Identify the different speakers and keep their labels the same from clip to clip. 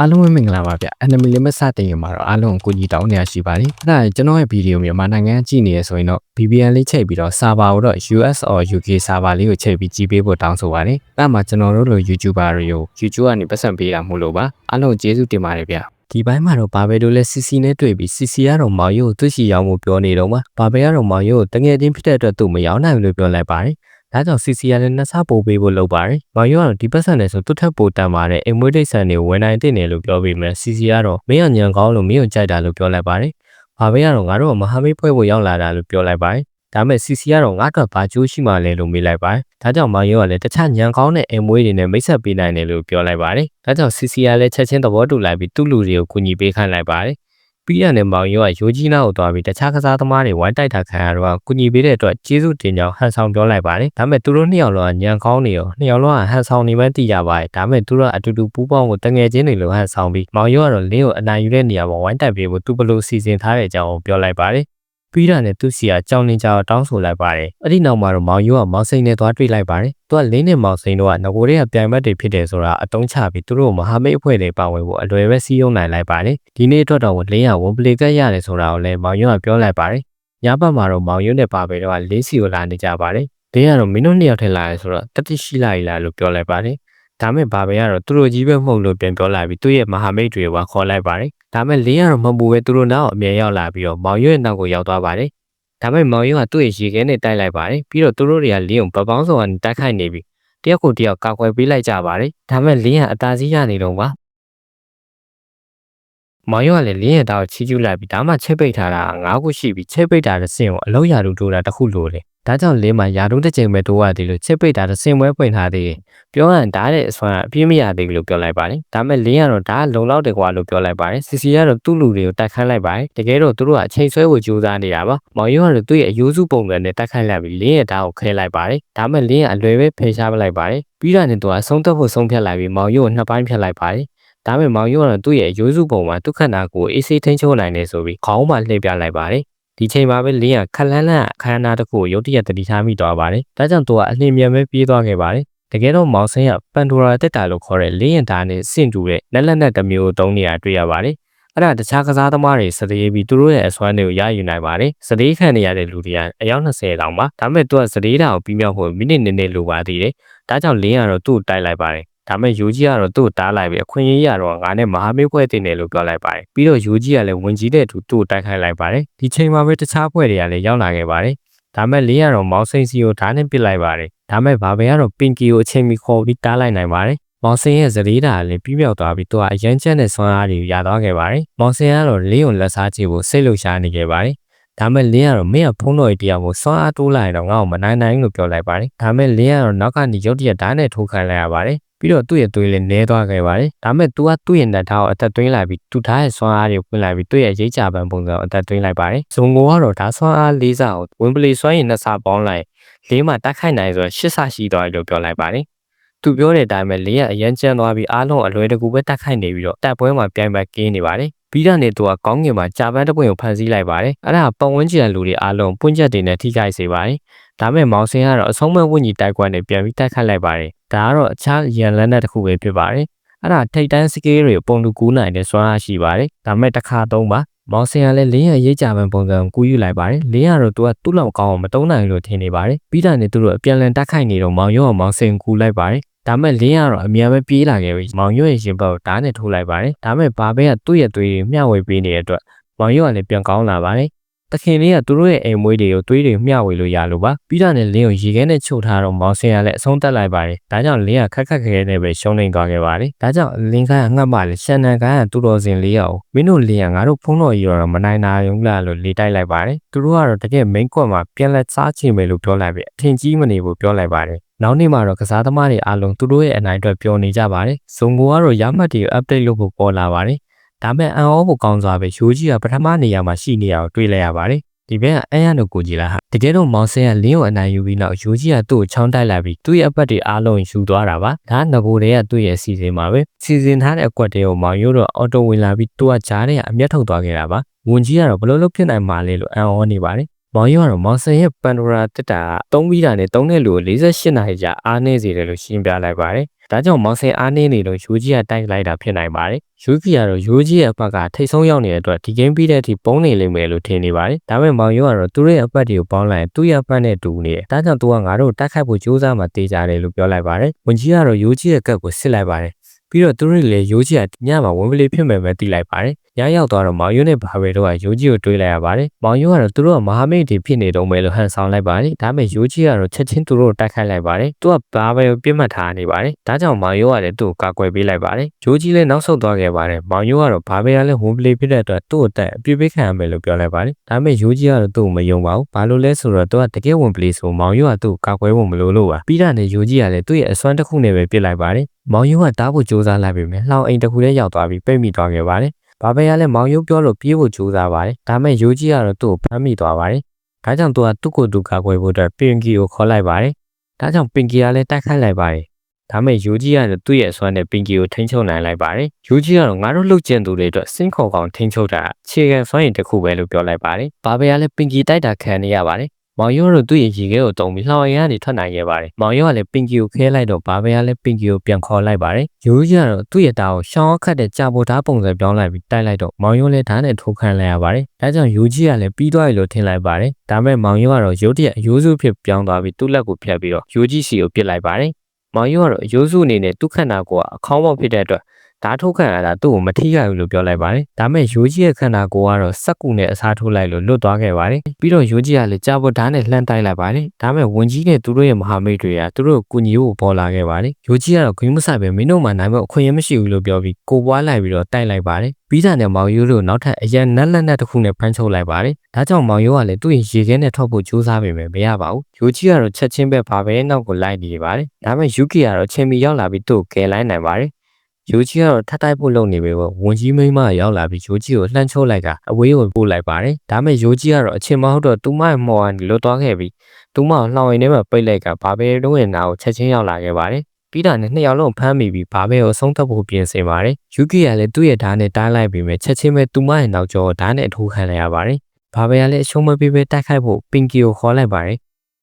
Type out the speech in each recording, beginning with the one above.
Speaker 1: အားလုံးပဲမင်္ဂလာပါဗျ enemy limit စတင်ရင်မှာတော့အားလုံးကိုကိုကြီးတောင်းနေရရှိပါတယ်အဲ့ဒါကျွန်တော်ရဲ့ဗီဒီယိုမြန်မာနိုင်ငံကြည့်နေရဆိုရင်တော့ VPN လေးချိန်ပြီးတော့ server ကိုတော့ US or UK server လေးကိုချိန်ပြီးကြည့်ပေးဖို့တောင်းဆိုပါတယ်အဲ့မှာကျွန်တော်တို့လို YouTuber တွေကို YouTube ကနေပတ်စံပေးတာမို့လို့ပါအားလုံးကျေးဇူးတင်ပါတယ်ဗျဒီပိုင်းမှာတော့ဘာပဲလို့လဲ CC နဲ့တွေ့ပြီး CC ကတော့မောင်ရိုးကိုသူ့ရှိရောက်မှုပြောနေတော့မှာဘာပဲကတော့မောင်ရိုးကိုတငယ်ချင်းဖြစ်တဲ့အတွက်သူ့မရောက်နိုင်ဘူးလို့ပြောလိုက်ပါတယ် ဒါကြောင့် CC ကလည်းနှစ်ဆပို့ပေးဖို့လုပ်ပါတယ်။မောင်ရိုးကတော့ဒီပတ်စံနဲ့ဆိုသူ့ထက်ပိုတန်ပါတယ်အိမ်မွေးဒိတ်ဆန်တွေကိုဝင်နိုင်တဲ့နေလို့ပြောပြီးမယ် CC ကတော့မင်းကညံကောင်းလို့မင်းကိုကြိုက်တာလို့ပြောလိုက်ပါတယ်။ဘာပဲကတော့ငါတို့ကမဟာမိတ်ဖွဲ့ဖို့ရောက်လာတာလို့ပြောလိုက်ပါတယ်။ဒါမဲ့ CC ကတော့ငါ့အတွက်ဘာကြိုးရှိမှလဲလို့မေးလိုက်ပါတယ်။ဒါကြောင့်မောင်ရိုးကလည်းတခြားညံကောင်းတဲ့အိမ်မွေးတွေနဲ့မိတ်ဆက်ပေးနိုင်တယ်လို့ပြောလိုက်ပါတယ်။ဒါကြောင့် CC ကလည်းချက်ချင်းသဘောတူလိုက်ပြီးသူ့လူတွေကိုကူညီပေးခိုင်းလိုက်ပါတယ်။ ပြီးရတဲ့မောင်ရိုးကရိုးကြီးနာကိုသွားပြီးတခြားကစားသမားတွေဝိုင်းတိုက်တာခံရတော့ကုညီပေးတဲ့အတွက်ကျေးဇူးတင်ကြောင်းဟန်ဆောင်ပြောလိုက်ပါတယ်။ဒါပေမဲ့သူတို့နှစ်ယောက်လုံးကညံကောင်းနေရောနှစ်ယောက်လုံးကဟန်ဆောင်နေမှသိရပါတယ်။ဒါပေမဲ့သူတို့ကအတူတူပူးပေါင်းကိုတငယ်ချင်းတွေလိုဟန်ဆောင်ပြီးမောင်ရိုးကတော့လင်းကိုအနိုင်ယူတဲ့နေရာမှာဝိုင်းတိုက်ပေးဖို့သူဘလို့စီစဉ်ထားတဲ့အကြောင်းကိုပြောလိုက်ပါတယ်။ ပြီးတာနဲ့သူစီကကြောင်နေကြတော့တောင်းဆိုလိုက်ပါတယ်။အဲ့ဒီနောက်မှာတော့မောင်ရိုးကမောင်စိန်နဲ့သွားတွေ့လိုက်ပါတယ်။သူကလင်းနဲ့မောင်စိန်တို့ကငကိုတွေကပြိုင်ဘက်တွေဖြစ်တယ်ဆိုတာအတုံးချပြီးသူတို့မဟာမိတ်အဖွဲ့တွေပါဝင်ဖို့အလွယ်ပဲစီးရုံနိုင်လိုက်ပါတယ်။ဒီနေ့အတွက်တော့လင်းကဝန်ပလီကတ်ရတယ်ဆိုတာကိုလည်းမောင်ရိုးကပြောလိုက်ပါတယ်။ညဘက်မှာတော့မောင်ရိုးနဲ့ပါပဲတော့လေးစီကိုလာနေကြပါတယ်။လင်းကတော့မင်းတို့နှစ်ယောက်ထက်လာရဲဆိုတော့တတိရှိလာလားလို့ပြောလိုက်ပါတယ်။ ဒါမဲ့ဘာပဲကတော့သူတို့ကြီးပဲမှုန့်လို့ပြန်ပြောလိုက်ပြီးသူ့ရဲ့မဟာမိတ်တွေကခေါ်လိုက်ပါတယ်။ဒါမဲ့လင်းကတော့မပူပဲသူတို့နောက်အမြဲရောက်လာပြီးတော့မောင်ရွရဲ့နောက်ကိုရောက်သွားပါတယ်။ဒါမဲ့မောင်ရွကသူ့ရဲ့ရေခဲနဲ့တိုက်လိုက်ပါတယ်။ပြီးတော့သူတို့တွေကလင်းကိုပပောင်းဆောင်ကနေတိုက်ခိုက်နေပြီးတယောက်ကိုတယောက်ကာကွယ်ပေးလိုက်ကြပါတယ်။ဒါမဲ့လင်းကအသာစီးရနေတော့ပါ။ မောင်ရွကလည်းလင်းရဲ့တောက်ချီးကျူးလိုက်ပြီးဒါမှချက်ပိတ်ထားတာငါးခုရှိပြီးချက်ပိတ်တာတစ်စင်ကိုအလုံးရတူတိုးတာတစ်ခုလိုတယ်။ဒါကြောင့်လင်းမှာယာတုံးတစ်ချိန်ပဲတိုးရသေးလို့ချက်ပိတ်တာတစ်စင်ပွဲပွင့်ထားသေးတယ်။ပြောရရင်ဓာတ်တဲ့အစွမ်းအပြည့်မရသေးဘူးလို့ပြောလိုက်ပါတယ်။ဒါမဲ့လင်းကတော့ဓာတ်လုံလောက်တယ်ကွာလို့ပြောလိုက်ပါတယ်။စီစီကတော့သူ့လူတွေကိုတိုက်ခိုင်းလိုက်ပါတယ်။တကယ်တော့သူတို့ကအချိန်ဆွဲဖို့ကြိုးစားနေတာပါ။မောင်ရိုးကတော့သူ့ရဲ့အယိုးစုပုံစံနဲ့တိုက်ခိုက်လိုက်ပြီးလင်းရဲ့ဓာတ်ကိုခဲလိုက်ပါတယ်။ဒါမဲ့လင်းကအလွယ်ပဲဖယ်ရှားပလိုက်ပါတယ်။ပြီးတာနဲ့သူကဆုံးသက်ဖို့ဆုံးဖြတ်လိုက်ပြီးမောင်ရိုးကိုနှစ်ပိုင်းဖြတ်လိုက်ပါတယ်။ ဒါပေမဲ့မောင်ရိုးကတော့သူ့ရဲ့ရိုးစုပုံမှာဒုက္ခနာကိုအေးဆေးထိန်းချုပ်နိုင်တယ်ဆိုပြီးခေါင်းမှာလှည့်ပြလိုက်ပါတယ်။ဒီချိန်မှာပဲလင်းကခက်လန်းလန်းအခမ်းအနားတစ်ခုကိုရုတ်တရက်တတိထားမိသွားပါတယ်။ဒါကြောင့်သူကအလင်းမြန်ပဲပြေးသွားခဲ့ပါတယ်။တကယ်တော့မောင်ဆင်းကပန်ဒိုရာတက်တာလို့ခေါ်တဲ့လင်းရင်သားနဲ့ဆင့်တူတဲ့လက်လက်နဲ့တစ်မျိုးသုံးနေရတွေ့ရပါတယ်။အဲ့ဒါတခြားကစားသမားတွေစတေးပြီးသူတို့ရဲ့အစွမ်းတွေကိုရယူနိုင်ပါတယ်။စတေးခံနေရတဲ့လူတွေကအယောက်20တောင်ပါ။ဒါပေမဲ့သူကစတေးတာကိုပြီးမြောက်ဖို့မိနစ်နည်းနည်းလိုပါသေးတယ်။ဒါကြောင့်လင်းကတော့သူ့ကိုတိုက်လိုက်ပါတယ်။ ဒါမဲ့ယူကြီးကတော့သူ့ကိုတားလိုက်ပြီးအခွင့်အရေးရတော့ငါနဲ့မဟာမိတ်ဖွဲ့တင်တယ်လို့ပြောလိုက်ပါတယ်ပြီးတော့ယူကြီးကလည်းဝင်ကြီးတဲ့အတူသူ့ကိုတိုက်ခိုက်လိုက်ပါတယ်ဒီချိန်မှာပဲတခြားဖွဲ့တွေကလည်းရောက်လာခဲ့ပါတယ်ဒါမဲ့လင်းကတော့မောင်စိန်စီကိုဓာတ်နဲ့ပစ်လိုက်ပါတယ်ဒါမဲ့ဘာပဲကတော့ပင်ကီကိုအချိန်မီခေါ်ပြီးတားလိုက်နိုင်ပါတယ်မောင်စင်ရဲ့ဇရီးတာလည်းပြီးမြောက်သွားပြီးသူကအရန်ကျက်တဲ့ဆွမ်းအားတွေရသွားခဲ့ပါတယ်။မောင်စင်ကတော့လင်းုံလက်စားချေဖို့စိတ်လှုပ်ရှားနေခဲ့ပါတယ်။ဒါမဲ့လင်းကတော့မင်းကဖုံးတော်ကြီးတရားကိုဆွမ်းအားတိုးလိုက်တော့ငါ့ကိုမနိုင်နိုင်လို့ပြောလိုက်ပါတယ်။ဒါမဲ့လင်းကတော့နောက်ကနေရုတ်တရက်ဓာတ်နဲ့ထိုးခံလိုက်ရပါတယ်။ ပြီးတော့သူ့ရဲ့သွေးလည်းနဲသွားခဲ့ပါတယ်။ဒါမဲ့ तू ကသူ့ရဲ့နှက်ထားကိုအသက်သွင်းလိုက်ပြီးသူထားရဲ့ဆွမ်းအားတွေကိုဖွင့်လိုက်ပြီးသူ့ရဲ့ရိတ်ကြပန်းပုံစံကိုအသက်သွင်းလိုက်ပါတယ်။ဇုံကိုကတော့ဒါဆွမ်းအား၄စာကိုဝင်ပလီဆွမ်းရင်နှစ်စာပေါင်းလိုက်လေးမှာတိုက်ခိုက်နိုင်ဆိုတော့၈ဆရှိသွားတယ်လို့ပြောလိုက်ပါတယ်။သူပြောတဲ့အတိုင်းပဲလေးကအရန်ကျန်းသွားပြီးအားလုံးအလွယ်တကူပဲတိုက်ခိုက်နေပြီးတော့တပ်ပွဲမှာပြိုင်ပတ်ကင်းနေပါတယ်။ပြီးတော့နေသူကကောင်းငင်မှာကြာပန်းတစ်ပွင့်ကိုဖန်ဆီးလိုက်ပါတယ်။အဲ့ဒါပတ်ဝန်းကျင်လူတွေအားလုံးပွင့်ချက်တွေနဲ့ထိခိုက်စေပါတယ်။ဒါမဲ့မောင်စင်ကတော့အဆုံးမဲ့ဝင့်ကြီးတိုက်ကွက်နဲ့ပြန်ပြီးတိုက်ခတ်လိုက်ပါတယ်။ ဒါကတော့အခြားရန်လန်းတဲ့တစ်ခုပဲဖြစ်ပါတယ်။အဲ့ဒါထိတ်တန်းစကေးတွေပုံတူကူးနိုင်တဲ့စွမ်းအားရှိပါတယ်။ဒါမဲ့တစ်ခါသုံးပါမောင်စင်ကလည်းလင်းရရေးကြပန်ပုံစံကူးယူလိုက်ပါတယ်။လင်းရတော့သူကသူ့လောက်ကောင်းအောင်မတုံးနိုင်လို့ထင်နေပါတယ်။ပြီးတာနဲ့သူတို့အပြန်လန်တက်ခိုက်နေတော့မောင်ရောမောင်စင်ကူးလိုက်ပါတယ်။ဒါမဲ့လင်းကတော့အများပဲပြေးလာခဲ့ပြီးမောင်ရွရဲ့ရင်ဘတ်ကိုဓာတ်နဲ့ထိုးလိုက်ပါတယ်။ဒါမဲ့ဘာပဲကသူ့ရဲ့သွေးတွေမျှဝေပေးနေတဲ့အတွက်မောင်ရွကလည်းပြန်ကောင်းလာပါတယ်။ တခင်လေးကသူတို့ရဲ့အိမ်မွေးတွေကိုသွေးတွေမျှဝေလို့ရလို့ပါပြီးတာနဲ့လင်းကိုရေခဲနဲ့ချုပ်ထားတော့မောင်စင်ကလည်းအဆုံးတက်လိုက်ပါတယ်ဒါကြောင့်လင်းကခက်ခက်ခဲခဲနဲ့ပဲရှုံးနေသွားခဲ့ပါတယ်ဒါကြောင့်လင်းကငတ်မှလည်းရှန်နန်ကတူတော်စင်လေးအောင်မင်းတို့လင်းကငါတို့ဖုံးတော်ကြီးတော့မနိုင်နာရုံလားလို့လေးတိုက်လိုက်ပါတယ်သူတို့ကတော့တကယ် main ကွက်မှာပြန်လက်စားချင်မယ်လို့ပြောလိုက်ပြီးအထင်ကြီးမနေဘူးပြောလိုက်ပါတယ်နောက်နေ့မှာတော့ကစားသမားတွေအားလုံးသူတို့ရဲ့အနိုင်အတွက်ပြောနေကြပါတယ်။ဇုံကိုကတော့ရမှတ်တွေကို update လုပ်ဖို့ပေါ်လာပါတယ်။ ဒါပေမဲ့အန်အောဖို့ကောင်းစွာပဲရိုးကြီးကပထမနေရာမှာရှိနေရအောင်တွေးလိုက်ရပါတယ်ဒီဘက်ကအန်ရနိုကိုကြည်လာဟာတကယ်တော့မောင်ဆင်ကလင်းကိုအနိုင်ယူပြီးနောက်ယူကြီးကသူ့ကိုချောင်းတိုက်လိုက်ပြီးသူ့ရဲ့အပတ်တွေအားလုံးယူသွားတာပါဒါငကိုတွေကသူ့ရဲ့စီစဉ်မှာပဲစီစဉ်ထားတဲ့အကွက်တွေကိုမောင်ရိုးတော့အော်တိုဝင်လာပြီးသူကကြားထဲကအမျက်ထုတ်သွားခဲ့တာပါဝန်ကြီးကတော့ဘလို့လို့ဖြစ်နိုင်မှာလဲလို့အန်အောနေပါတယ် မောင်ရိုးကတော့မောင်ဆန်ရဲ့ပန်ဒိုရာတက်တာသုံးပြီးတာနဲ့သုံးတဲ့လူကို48နာရီကြာအားနေစေတယ်လို့ရှင်းပြလိုက်ပါတယ်။ဒါကြောင့်မောင်ဆန်အားနေနေလို့ယူကြီးကတိုက်လိုက်တာဖြစ်နိုင်ပါတယ်။ယူကြီးကတော့ယူကြီးရဲ့အပတ်ကထိတ်ဆုံးရောက်နေတဲ့အတွက်ဒီဂိမ်းပြီးတဲ့အထိပုံနေလိမ့်မယ်လို့ထင်နေပါတယ်။ဒါပေမဲ့မောင်ရိုးကတော့သူ့ရဲ့အပတ်တွေကိုပေါင်းလိုက်ရင်သူ့ရဲ့အပတ်နဲ့တူနေတယ်။ဒါကြောင့်သူကငါတို့တိုက်ခိုက်ဖို့ကြိုးစားမှတေးကြတယ်လို့ပြောလိုက်ပါတယ်။ဝင်ကြီးကတော့ယူကြီးရဲ့ကတ်ကိုစစ်လိုက်ပါတယ်။ပြီးတော့သူတို့လည်းရိုးကြီးကညမှာဝင်ပလေးဖြစ်မယ်ပဲသိလိုက်ပါတယ်။ ညရောက်သွားတော့မောင်ယွန်းနဲ့ဘာဝဲတို့ကရိုးကြီးကိုတွေးလိုက်ရပါတယ်။မောင်ယွန်းကတော့သူတို့ကမဟာမိတ်တွေဖြစ်နေတော့မယ်လို့ဟန်ဆောင်လိုက်ပါတယ်။ဒါပေမဲ့ရိုးကြီးကတော့ချက်ချင်းသူတို့ကိုတိုက်ခိုက်လိုက်ပါတယ်။သူကဘာပဲပြစ်မှတ်ထားနေပါတယ်။ဒါကြောင့်မောင်ယွန်းကလည်းသူ့ကိုကာကွယ်ပေးလိုက်ပါတယ်။ရိုးကြီးလည်းနောက်ဆုတ်သွားခဲ့ပါတယ်။မောင်ယွန်းကတော့ဘာပဲလည်းဝင်ပလေးဖြစ်တဲ့အတွက်သူ့ကိုတက်အပြစ်ပေးခံရမယ်လို့ပြောလိုက်ပါတယ်။ဒါပေမဲ့ရိုးကြီးကတော့သူ့ကိုမယုံပါဘူး။ဘာလို့လဲဆိုတော့သူကတကယ်ဝင်ပလေးဆိုမောင်ယွန်းကသူ့ကိုကာကွယ်ဖို့မလိုလို့ပါ။ပြီးတာနဲ့ရိုးကြီးကလည်းသူ့ရဲ့အစွမ်းတစ်ခုနဲ့ပဲပြစ်လိုက်ပါတယ်။မောင်ယုံကတားဖို့ကြိုးစားလိုက်ပေမဲ့လှောင်အိမ်တစ်ခုထဲရောက်သွားပြီးပိတ်မိသွားခဲ့ပါတယ်။ ဘာပဲရလဲမောင်ယုံပြောလို့ပြေးဖို့ကြိုးစားပါတယ်။ဒါမဲ့ယိုကြီးကတော့သူ့ကိုဖမ်းမိသွားပါတယ်။ဒါကြောင့်သူကသူ့ကိုယ်သူကာကွယ်ဖို့အတွက်ပင်ကီကိုခေါ်လိုက်ပါတယ်။ဒါကြောင့်ပင်ကီကလည်းတိုက်ခိုက်လိုက်ပါတယ်။ဒါမဲ့ယိုကြီးကတော့သူ့ရဲ့အစွမ်းနဲ့ပင်ကီကိုထိန်းချုပ်နိုင်လိုက်ပါတယ်။ယိုကြီးကတော့ငါတို့လှုပ်ကျင်သူတွေအတွက်စင်းခေါ်ကောင်ထိန်းချုပ်တာအခြေခံစွမ်းရည်တစ်ခုပဲလို့ပြောလိုက်ပါတယ်။ဘာပဲရလဲပင်ကီတိုက်တာခံနေရပါတယ်။ မောင်ရိုးတို့သူ့ရဲ့ရေခဲကိုတုံပြီးလှောင်ရည်ကနေထွက်နိုင်ခဲ့ပါတယ်။မောင်ရိုးကလည်းပင်ကီကိုခဲလိုက်တော့ဘာပဲကလည်းပင်ကီကိုပြန်ခေါ်လိုက်ပါတယ်။ရိုးကြီးကတော့သူ့ရဲ့တာကိုရှောင်းခတ်တဲ့ကြာပိုဓာတ်ပုံစံပြောင်းလိုက်ပြီးတိုက်လိုက်တော့မောင်ရိုးလည်းဓာတ်နဲ့ထိုးခံလိုက်ရပါတယ်။ဒါကြောင့်ရိုးကြီးကလည်းပြီးသွားပြီလို့ထင်လိုက်ပါတယ်။ဒါမဲ့မောင်ရိုးကတော့ရုတ်တရက်အယိုးစုဖြစ်ပြောင်းသွားပြီးသူ့လက်ကိုဖြတ်ပြီးတော့ရိုးကြီးစီကိုပစ်လိုက်ပါတယ်။မောင်ရိုးကတော့အယိုးစုအနေနဲ့သူ့ခန္ဓာကိုယ်ကအခေါင်းပေါက်ဖြစ်တဲ့အတွက် ဓာတ်ထုတ်ခံရတာသူ့ကိုမထိခိုက်ဘူးလို့ပြောလိုက်ပါတယ်။ဒါမဲ့ရိုးကြီးရဲ့ခန္ဓာကိုယ်ကတော့စက်ကူနဲ့အစားထိုးလိုက်လို့လွတ်သွားခဲ့ပါတယ်။ပြီးတော့ရိုးကြီးကလည်းကြာပေါ်ဓာတ်နဲ့လှမ်းတိုက်လိုက်ပါတယ်။ဒါမဲ့ဝင်ကြီးနဲ့သူတို့ရဲ့မဟာမိတ်တွေကသူတို့ကိုကူညီဖို့ပေါ်လာခဲ့ပါတယ်။ရိုးကြီးကတော့ဂိမ်းမဆိုင်ပဲမင်းတို့မှနိုင်မဲ့အခွင့်အရေးမရှိဘူးလို့ပြောပြီးကိုပွားလိုက်ပြီးတော့တိုက်လိုက်ပါတယ်။ပြီးတာနဲ့မောင်ရိုးတို့နောက်ထပ်အရန်နက်လက်နက်တစ်ခုနဲ့ဖမ်းချုပ်လိုက်ပါတယ်။ဒါကြောင့်မောင်ရိုးကလည်းသူ့ရဲ့ရေခဲနဲ့ထောက်ဖို့ကြိုးစားပေမဲ့မရပါဘူး။ရိုးကြီးကတော့ချက်ချင်းပဲဘာပဲနောက်ကိုလိုက်နေပါတယ်။ဒါမဲ့ယူကီကတော့ချင်းမီရောက်လာပြီးသူ့ကိုကယ်လိုက်နိုင်ပါတယ်။ ရိုးကြီးကတော့ထပ်တိုက်ဖို့လုပ်နေပြီပေါ့ဝန်ကြီးမိန်းမရောက်လာပြီးရိုးကြီးကိုလှမ်းချိုးလိုက်ကအဝေးကိုပို့လိုက်ပါတယ်ဒါမဲ့ရိုးကြီးကတော့အချင်းမဟုတ်တော့သူမရဲ့မော်ကနေလွတ်သွားခဲ့ပြီးသူမကိုလှောင်ရင်ထဲမှာပိတ်လိုက်ကဘာပဲတော့ရင်နာကိုချက်ချင်းရောက်လာခဲ့ပါတယ်ပြီးတာနဲ့နှစ်ယောက်လုံးဖမ်းမိပြီးဘာပဲကိုအဆုံးသတ်ဖို့ပြင်ဆင်ပါတယ်ယူကီကလည်းသူ့ရဲ့ဓာတ်နဲ့တားလိုက်ပြီးမြဲချက်ချင်းပဲသူမရဲ့နောက်ကျောဓာတ်နဲ့အထိုးခံလိုက်ရပါတယ်ဘာပဲကလည်းအရှုံးမပေးပဲတိုက်ခိုက်ဖို့ပင်ကီကိုခေါ်လိုက်ပါတယ်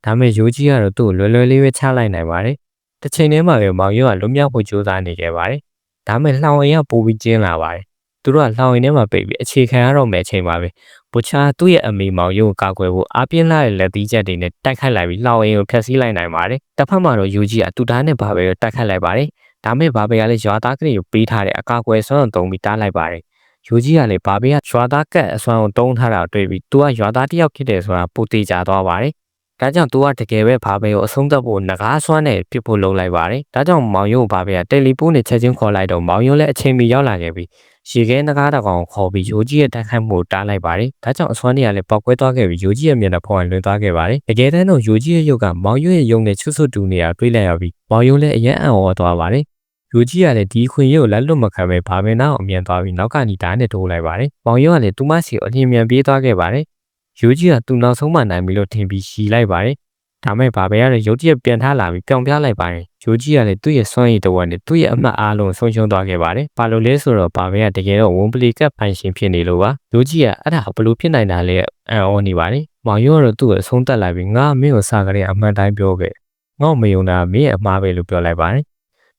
Speaker 1: ဒါမဲ့ယူကြီးကတော့သူ့ကိုလွယ်လွယ်လေးပဲချလိုက်နိုင်ပါတယ်တစ်ချိန်တည်းမှာပဲမောင်ရိုးကလွတ်မြောက်ဖို့ကြိုးစားနေခဲ့ပါတယ် ဒါမဲ့လှောင်အိမ်ကပိုပြီးကျင်းလာပါတယ်သူတို့ကလှောင်အိမ်ထဲမှာပိတ်ပြီးအခြေခံရတော့မယ်အချိန်ပါပဲဘိုချာသူ့ရဲ့အမေမောင်ရုံကိုကာကွယ်ဖို့အပြင်းလာတဲ့လက်သီးချက်တွေနဲ့တိုက်ခိုက်လိုက်ပြီးလှောင်အိမ်ကိုဖျက်ဆီးလိုက်နိုင်ပါတယ်တစ်ဖက်မှာတော့ယူကြီးကသူသားနဲ့ဘာပဲတိုက်ခိုက်လိုက်ပါတယ်ဒါမဲ့ဘာပဲကလည်းရွာသားကလေးကိုပေးထားတဲ့အကာအကွယ်ဆွမ်းတုံးပြီးတားလိုက်ပါတယ်ယူကြီးကလည်းဘာပဲကရွာသားကတ်အစွမ်းကိုတုံးထားတာတွေ့ပြီးသူကရွာသားတယောက်ဖြစ်တယ်ဆိုတာပိုသေးကြသွားပါတယ် ဒါကြောင့်သူကတကယ်ပဲဘာပဲကိုအဆုံးသတ်ဖို့ငကားဆွမ်းနဲ့ပြစ်ဖို့လုပ်လိုက်ပါတယ်။ဒါကြောင့်မောင်ယုံဘာပဲကတယ်လီဖုန်းနဲ့ချက်ချင်းခေါ်လိုက်တော့မောင်ယုံလည်းအချိန်မီရောက်လာခဲ့ပြီးရေခဲငကားတကောင်ခေါ်ပြီးယိုကြီးရဲ့တိုက်ခိုက်မှုတားလိုက်ပါတယ်။ဒါကြောင့်အစွမ်းတွေကလည်းပောက်ကွဲသွားခဲ့ပြီးယိုကြီးရဲ့မျက်နှာဖောင်းလွင်သွားခဲ့ပါတယ်။တကယ်တမ်းတော့ယိုကြီးရဲ့ရုပ်ကမောင်ယုံရဲ့ရုပ်နဲ့ချွတ်ဆွတ်တူနေတာတွေ့လိုက်ရပြီးမောင်ယုံလည်းအယံအံ့ဩသွားပါတယ်။ယူကြီးကလည်းဒီခွင်ရုပ်လက်လွတ်မခံပဲဘာမင်းနောက်အမြန်သွားပြီးနောက်ကနေဓာတ်နဲ့ထိုးလိုက်ပါတယ်။မောင်ရုပ်ကလည်းသူမစီကိုအလျင်မြန်ပြေးသွားခဲ့ပါတယ်။ ယူကြီးကသူနောက်ဆုံးမှနိုင်ပြီလို့ထင်ပြီးရှီလိုက်ပါတယ်ဒါမဲ့ဘာပဲရတဲ့ရုတ်တရက်ပြန်ထားလာပြီးပြောင်ပြလိုက်ပါတယ်ဂျိုကြီးကလည်းသူ့ရဲ့စွမ်းရည်တော်နဲ့သူ့ရဲ့အမှတ်အားလုံးဆုံးရှုံးသွားခဲ့ပါတယ်ဘာလို့လဲဆိုတော့ဘာပဲကတကယ်တော့ဝန်ပလီကပ်ပိုင်ရှင်ဖြစ်နေလို့ပါဂျိုကြီးကအဲ့ဒါဘလို့ဖြစ်နိုင်တာလဲအံ့ဩနေပါတယ်မောင်ရောကတော့သူ့ကိုအဆုံးတက်လိုက်ပြီးငါမင်းကိုစားကြတဲ့အမှန်တိုင်းပြောခဲ့ငေါ့မယုံတာမင်းရဲ့အမှားပဲလို့ပြောလိုက်ပါတယ်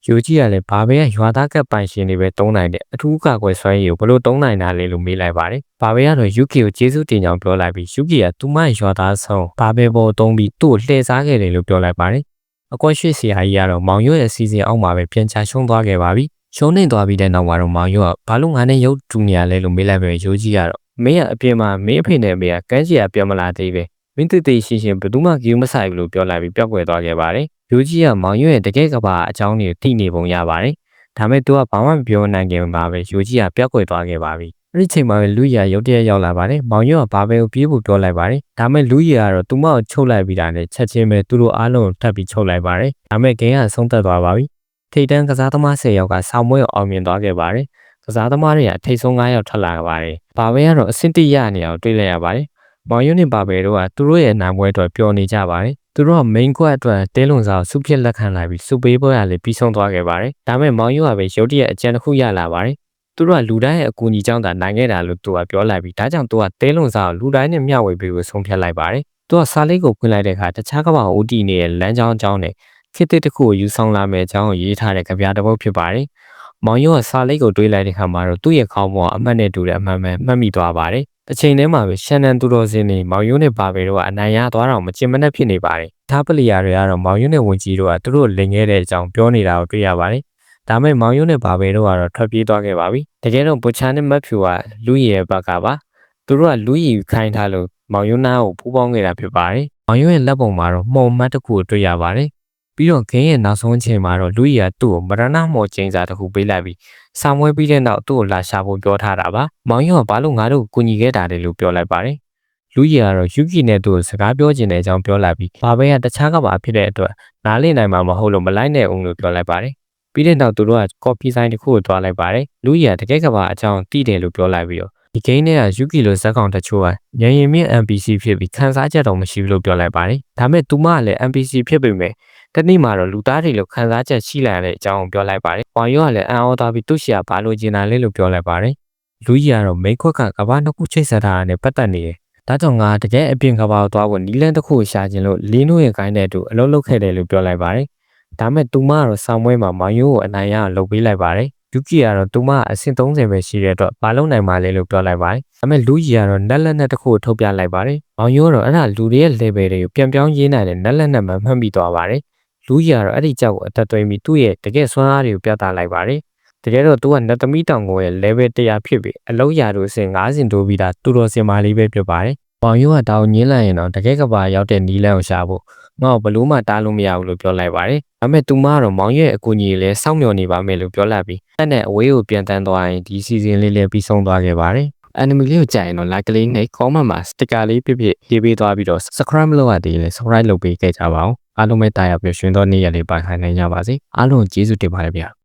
Speaker 1: ယူကြီးကလည်းဘာပဲရွာသားကပ်ပိုင်ရှင်တွေပဲတုံးနိုင်တဲ့အထူးကာကွယ်ဆွဲရည်ကိုဘလို့တုံးနိုင်တာလဲလို့မေးလိုက်ပါတယ်။ဘာပဲကတော့ UK ကိုကျေးဇူးတင်ကြောင်းပြောလိုက်ပြီး UK ကသူမရွာသားဆုံးဘာပဲပေါ်တုံးပြီးသူ့ကိုလှည့်စားခဲ့တယ်လို့ပြောလိုက်ပါတယ်။အကွက်ရွှေ့စီဟာကြီးကတော့မောင်ရွရဲ့အစီအစဉ်အောက်မှာပဲပြန်ချရှုံးသွားခဲ့ပါပြီ။ရှုံးနေသွားပြီးတဲ့နောက်မှာတော့မောင်ရွကဘာလို့ငါနဲ့ရုပ်တူနေရလဲလို့မေးလိုက်ပဲယူကြီးကတော့မင်းကအပြင်မှာမင်းအဖေနဲ့အမေကကန်းစီကပြောမလာသေးပဲမင်းတိတ်တိတ်ရှင်းရှင်းဘယ်သူမှဂီယူမဆိုင်ဘူးလို့ပြောလိုက်ပြီးပျောက်ကွယ်သွားခဲ့ပါတယ်။ လူကြီးကမောင်ရွရဲ့တကယ်ကဘာအကြောင်းတွေကိုသိနေပုံရပါတယ်။ဒါမဲ့သူကဘာမှမပြောနိုင်ခင်မှာပဲလူကြီးကပျောက်ကွယ်သွားခဲ့ပါပြီ။အဲ့ဒီချိန်မှာပဲလူကြီးကရုတ်တရက်ရောက်လာပါတယ်။မောင်ရွကဘာပဲကိုပြေးဖို့ပြောလိုက်ပါတယ်။ဒါမဲ့လူကြီးကတော့သူမကိုချုပ်လိုက်ပြီးတာနဲ့ချက်ချင်းပဲသူတို့အားလုံးကိုထပ်ပြီးချုပ်လိုက်ပါတယ်။ဒါမဲ့ဂိမ်းကဆုံးသက်သွားပါပြီ။ထိတ်တန်းကစားသမား10ယောက်ကဆောင်းမွေးကိုအောင်မြင်သွားခဲ့ပါတယ်။ကစားသမားတွေကထိတ်ဆုံး9ယောက်ထွက်လာပါတယ်။ဘာပဲကတော့အဆင့်တရနေအောင်တွေ့လိုက်ရပါတယ်။မောင်ရွနဲ့ဘာပဲတို့ကသူတို့ရဲ့နိုင်ပွဲအတွက်ပျော်နေကြပါတယ် သူတို့က main quest အတွက်တဲလွန်စာကိုစုဖြစ်လက်ခံလိုက်ပြီးစုပေးပွဲရလည်းပြီးဆုံးသွားခဲ့ပါတယ်။ဒါပေမဲ့မောင်ယူကပဲရုတ်တရက်အကြံတစ်ခုရလာပါတယ်။သူတို့ကလူတိုင်းရဲ့အကူအညီကြောင့်သာနိုင်ခဲ့တာလို့သူကပြောလိုက်ပြီးဒါကြောင့်သူကတဲလွန်စာကိုလူတိုင်းနဲ့မျှဝေပေးဖို့ဆုံးဖြတ်လိုက်ပါတယ်သူကစာလေးကိုဖွင့်လိုက်တဲ့အခါတခြားကမ္ဘာဦးတည်နေတဲ့လမ်းကြောင်းအကြောင်းနဲ့ခေတ်သစ်တစ်ခုကိုယူဆောင်လာမယ့်အကြောင်းကိုရေးထားတဲ့ကြပြတစ်ပုဒ်ဖြစ်ပါတယ်။မောင်ရိုးကစာလေးကိုတွေးလိုက်တဲ့အခါမှာတော့သူ့ရဲ့ခေါင်းပေါ်ကအမှတ်နဲ့တူတဲ့အမှန်ပဲမှတ်မိသွားပါတယ်။ တစ်ချိန်တည်းမှာပဲရှန်နန်သူတော်စင်နေမောင်ရိုးနဲ့ဘာဘယ်တို့ကအနိုင်ရသွားတော့မကျင်မနှက်ဖြစ်နေပါတယ်။သားပလီယာတွေကတော့မောင်ရိုးနဲ့ဝင်ကြီးတို့ကသူတို့လင်ခဲ့တဲ့အကြောင်းပြောနေတာကိုတွေ့ရပါတယ်။ဒါမဲ့မောင်ရိုးနဲ့ဘာဘယ်တို့ကတော့ထွက်ပြေးသွားခဲ့ပါပြီ။တကယ်တော့ပူချာနဲ့မတ်ဖြူကလူရဲ့ဘက်ကပါ။သူတို့ကလူရီခိုင်းထားလို့မောင်ယွန်းနာကိုပူးပေါင်းခဲ့တာဖြစ်ပါတယ်။မောင်ယွန်းရဲ့လက်ပုံမှာတော့မှုံမတ်တစ်ခုကိုတွေ့ရပါတယ်။ ပြီးတော့ခင်းရဲ့နောက်ဆုံးအချိန်မှာတော့လူရီကသူ့ကိုမရဏမော်ကျင်းစာတစ်ခုပေးလိုက်ပြီးစာမွဲပြီးတဲ့နောက်သူ့ကိုလာရှာဖို့ပြောထားတာပါ။မောင်ယွန်းကဘာလို့ငါတို့ကိုကူညီခဲ့တာလဲလို့ပြောလိုက်ပါတယ်။လူရီကတော့ယူကီနဲ့သူ့ကိုစကားပြောချင်တဲ့အကြောင်းပြောလိုက်ပြီးဘာပဲကတခြားကပါဖြစ်တဲ့အတွက်နားလည်နိုင်မှာမဟုတ်လို့မလိုက်နဲ့အောင်လို့ပြောလိုက်ပါတယ်။ပြီးတဲ့နောက်သူတို့ကကော်ဖီဆိုင်တစ်ခုကိုတွားလိုက်ပါတယ်။လူကြီးကတကယ်ကပါအကြောင်းသိတယ်လို့ပြောလိုက်ပြီးတော့ဒီဂိမ်းထဲကယူကီလိုဇက်ကောင်တချို့ကညင်ရင်မြင့် NPC ဖြစ်ပြီးခန်းစားချက်တော့မရှိဘူးလို့ပြောလိုက်ပါတယ်။ဒါမဲ့သူမကလည်း NPC ဖြစ်ပေမဲ့ တနေ့မှာတော့လူသားတွေလိုခန်းစားချက်ရှိလာတဲ့အကြောင်းကိုပြောလိုက်ပါတယ်။ဝါယောကလည်းအံ့ဩသွားပြီးသူ့ရှီကဘာလို့ကျင်တာလဲလို့ပြောလိုက်ပါတယ်။လူကြီးကတော့မိန်ခွက်ကကဘာနှစ်ခုချိတ်ဆက်ထားတာနဲ့ပတ်သက်နေတယ်။ဒါကြောင့်ငါတကယ်အပြင်ကဘာကိုသွားဖို့နီလန်းတစ်ခုကိုရှာခြင်းလို့လင်းတို့ရဲ့ခိုင်းတဲ့အတူအလုပ်လုပ်ခဲ့တယ်လို့ပြောလိုက်ပါတယ်။ဒါမဲ့သူမကတော့ဆောင်းပွဲမှာမောင်ယိုးကိုအနိုင်ရအောင်လုပ်ပေးလိုက်ပါတယ်။ယူကီကတော့သူမအဆင့်30ပဲရှိတဲ့အတွက်မလုပ်နိုင်ပါလေလို့ပြောလိုက်ပါတယ်။ဒါမဲ့လူကြီးကတော့နက်လက်နဲ့တစ်ခုကိုထုတ်ပြလိုက်ပါတယ်။မောင်ယိုးကတော့အဲ့ဒါလူတွေရဲ့ level တွေကိုပြန်ပြောင်းရေးနိုင်တဲ့နက်လက်နဲ့မှမှတ်မိသွားပါတယ်။ လူကြီးကတော့အဲ့ဒီကြောက်ကိုအသက်သွင်းပြီးသူ့ရဲ့တကယ်စွမ်းအားတွေကိုပြသလိုက်ပါတယ်။တကယ်တော့သူကနတ်သမီးတောင်ကိုရဲ့ level 100ဖြစ်ပြီးအလုံးရာတို့အဆင့်50ဆင့်တိုးပြီးတာတူတော်စင်မာလေးပဲဖြစ်ပါတယ်။မောင်ယိုးကတောင်ညင်းလိုက်ရင်တော့တကယ်ကဘာရောက်တဲ့နီလန်းကိုရှာဖို့ငါ့ကိုဘလို့မှတားလို့မရဘူးလို့ပြောလိုက်ပါတယ်။ဒါပေမဲ့သူမကတော့မောင်ရဲ့အကူအညီလည်းစောင့်မျှော်နေပါမယ်လို့ပြောလိုက်ပြီးအဲ့နဲ့အဝေးကိုပြန်တန်းသွားရင်ဒီစီဇန်လေးလည်းပြီးဆုံးသွားခဲ့ပါတယ်။ enemy လေးကိုကြိုက်ရင်တော့ like လေးနဲ့ comment မှာ sticker လေးပြပြရေးပေးသွားပြီးတော့ subscribe မလုပ်ရသေးရင်လည်း subscribe လုပ်ပေးခဲ့ကြပါဦး။ အားလုံးပဲတာယာပျော်ရွှင်သောနေ့ရက်လေးပိုင်ဆိုင်နိုင်ကြပါစေ။အားလုံးကျေးဇူးတင်ပါတယ်ဗျာ။